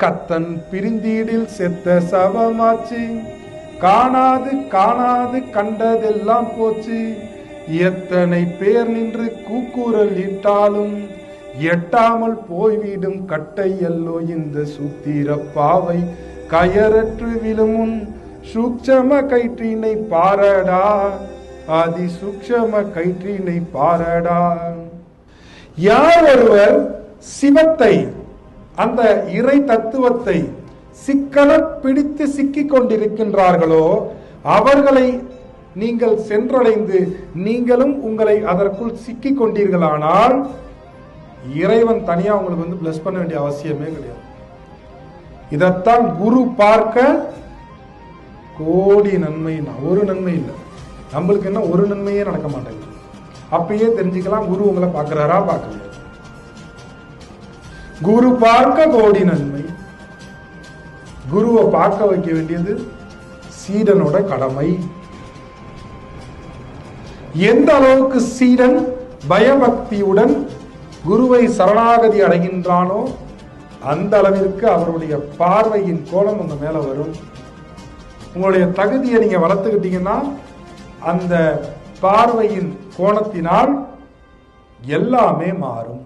கத்தன் பிரிந்தீடில் செத்த சவமாச்சு. காணாது காணாது கண்டதெல்லாம் போச்சு. எத்தனை பேர் நின்று கூக்குரல் இட்டாலும் எட்டாமல் போய்விடும் கட்டை அல்லோ இந்த சுத்திர பாவை. கயரற்று விழுமுன் சூக்ஷம கயிற்றினை பாரடா அதி சூக்ஷம கயிற்றினை பாரடா. யார் ஒருவர் சிவத்தை அந்த இறை தத்துவத்தை சிக்கல பிடித்து சிக்கிக் கொண்டிருக்கின்றார்களோ அவர்களை நீங்கள் சென்றடைந்து நீங்களும் உங்களை அதற்குள் சிக்கிக் கொண்டீர்களானால் இறைவன் தனியா உங்களுக்கு வந்து பிளஸ் பண்ண வேண்டிய அவசியமே கிடையாது. இதைத்தான் குரு பார்க்க கோடி நன்மை ஒரு நன்மை இல்லை. நம்மளுக்கு என்ன? ஒரு நன்மையே நடக்க மாட்டேங்குது. அப்பயே தெரிஞ்சுக்கலாம் குரு உங்களை பார்க்குறாரா பார்க்கலையா? குரு பார்க்க கோடி நன்மை. குருவை பார்க்க வைக்க வேண்டியது சீடனோட கடமை. எந்த அளவுக்கு சீடன் பயபக்தியுடன் குருவை சரணாகதி அடைகின்றானோ அந்த அளவிற்கு அவருடைய பார்வையின் கோலம் உங்க மேல வரும். உங்களுடைய தகுதியை நீங்க வளர்த்துக்கிட்டீங்கன்னா அந்த பார்வையின் கோணத்தினால் எல்லாமே மாறும்.